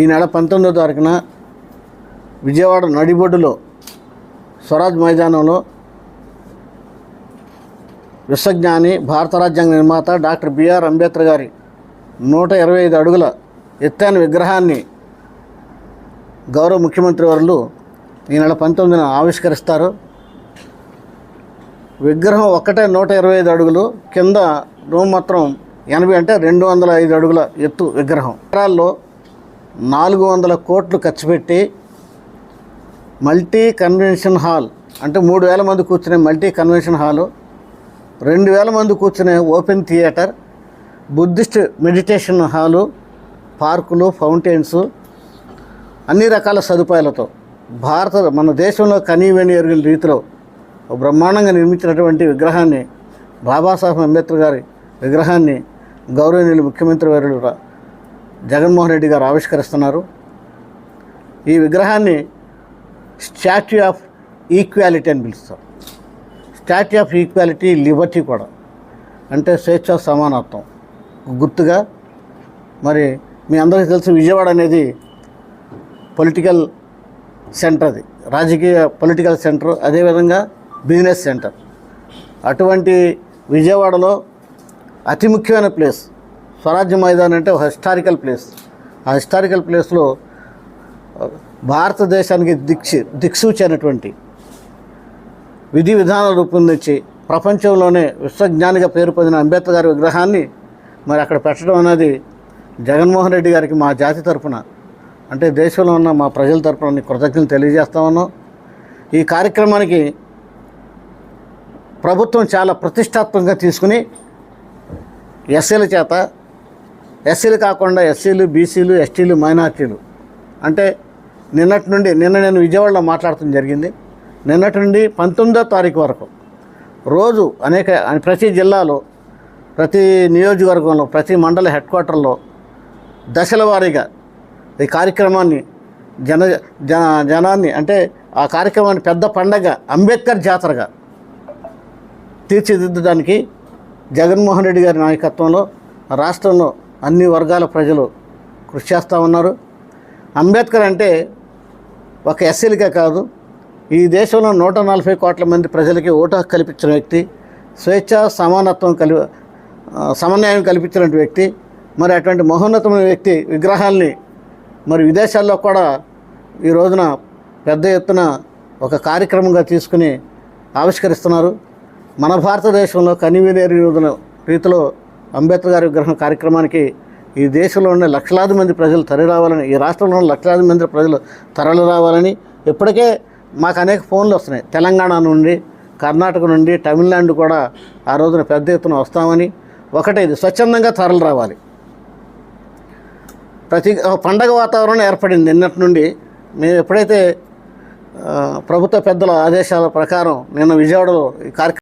ఈ నెల పంతొమ్మిదో తారీఖున విజయవాడ నడిబొడ్డులో స్వరాజ్ మైదానంలో విశ్వజ్ఞాని భారత రాజ్యాంగ నిర్మాత డాక్టర్ బిఆర్ అంబేద్కర్ గారి నూట ఇరవై ఐదు అడుగుల ఎత్తైన విగ్రహాన్ని గౌరవ ముఖ్యమంత్రి వర్లు ఈ నెల పంతొమ్మిదిన ఆవిష్కరిస్తారు. విగ్రహం ఒక్కటే నూట ఇరవై ఐదు అడుగులు కింద రూమ్ మాత్రం ఎనభై అంటే రెండు వందల ఐదు అడుగుల ఎత్తు విగ్రహం. నగరాల్లో నాలుగు వందల కోట్లు ఖర్చు పెట్టి మల్టీ కన్వెన్షన్ హాల్ అంటే మూడు వేల మంది కూర్చునే మల్టీ కన్వెన్షన్ హాలు రెండు వేల మంది కూర్చునే open theatre Buddhist meditation hall పార్కులు ఫౌంటైన్స్ అన్ని రకాల సదుపాయాలతో భారత మన దేశంలో కనీవేణి ఎరుగిన రీతిలో బ్రహ్మాండంగా నిర్మించినటువంటి విగ్రహాన్ని బాబాసాహెబ్ అంబేద్కర్ గారి విగ్రహాన్ని గౌరవనీయులు ముఖ్యమంత్రి వారు రా- జగన్మోహన్ రెడ్డి గారు ఆవిష్కరిస్తున్నారు. ఈ విగ్రహాన్ని స్టాచ్యూ ఆఫ్ ఈక్వాలిటీ అని పిలుస్తారు. స్టాచ్యూ ఆఫ్ ఈక్వాలిటీ లిబర్టీ కూడా. అంటే స్వేచ్ఛ సమానత్వం. గుర్తుగా మరి మీ అందరికీ తెలుసు విజయవాడ అనేది పొలిటికల్ సెంటర్ అది. రాజకీయ పొలిటికల్ సెంటర్ అదేవిధంగా బిజినెస్ సెంటర్. అటువంటి విజయవాడలో అతి ముఖ్యమైన ప్లేస్ స్వరాజ్య మైదాన్ అంటే ఒక హిస్టారికల్ ప్లేస్. ఆ హిస్టారికల్ ప్లేస్లో భారతదేశానికి దిక్షి దిక్సూచి విధి విధానాలు రూపొందించి ప్రపంచంలోనే విశ్వజ్ఞానిగా పేరు పొందిన అంబేద్కర్ గారి విగ్రహాన్ని మరి అక్కడ పెట్టడం అనేది జగన్మోహన్ రెడ్డి గారికి మా జాతి తరఫున అంటే దేశంలో ఉన్న మా ప్రజల తరపున కృతజ్ఞతలు తెలియజేస్తా ఉన్నాం. ఈ కార్యక్రమానికి ప్రభుత్వం చాలా ప్రతిష్టాత్మకంగా తీసుకుని ఎస్సీల చేత ఎస్సీలు కాకుండా ఎస్సీలు బీసీలు ఎస్టీలు మైనార్టీలు. అంటే నిన్నటి నుండి నిన్న నేను విజయవాడలో మాట్లాడటం జరిగింది. నిన్నటి నుండి పంతొమ్మిదో తారీఖు వరకు రోజు అనేక ప్రతి జిల్లాలో ప్రతి నియోజకవర్గంలో ప్రతి మండల హెడ్ క్వార్టర్లో దశల వారీగా ఈ కార్యక్రమాన్ని జన జన జనాన్ని అంటే ఆ కార్యక్రమాన్ని పెద్ద పండగ అంబేద్కర్ జాతరగా తీర్చిదిద్దడానికి జగన్మోహన్ రెడ్డి గారి నాయకత్వంలో రాష్ట్రంలో అన్ని వర్గాల ప్రజలు కృషి చేస్తూ ఉన్నారు. అంబేద్కర్ అంటే ఒక ఎస్సీలకే కాదు. ఈ దేశంలో నూట నలభై కోట్ల మంది ప్రజలకి ఓటు కల్పించిన వ్యక్తి స్వేచ్ఛ సమానత్వం కలి సమన్వయం కల్పించిన వ్యక్తి మరి అటువంటి మహోన్నతమైన వ్యక్తి విగ్రహాల్ని మరి విదేశాల్లో కూడా ఈ రోజున పెద్ద ఎత్తున ఒక కార్యక్రమంగా తీసుకుని ఆవిష్కరిస్తున్నారు. మన భారతదేశంలో కనివినేరు రీతిలో అంబేద్కర్ గారి విగ్రహం కార్యక్రమానికి ఈ దేశంలో ఉన్న లక్షలాది మంది ప్రజలు తరలిరావాలని ఈ రాష్ట్రంలో ఉన్న లక్షలాది మంది ప్రజలు తరలిరావాలని ఇప్పటికే మాకు అనేక ఫోన్లు వస్తున్నాయి. తెలంగాణ నుండి కర్ణాటక నుండి తమిళనాడు కూడా ఆ రోజున పెద్ద ఎత్తున వస్తామని. ఒకటి ఇది స్వచ్ఛందంగా తరలి రావాలి ప్రతి పండగ వాతావరణం ఏర్పడింది. నిన్నటి నుండి మేము ఎప్పుడైతే ప్రభుత్వ పెద్దల ఆదేశాల ప్రకారం నిన్న విజయవాడలో ఈ కార్యక్రమం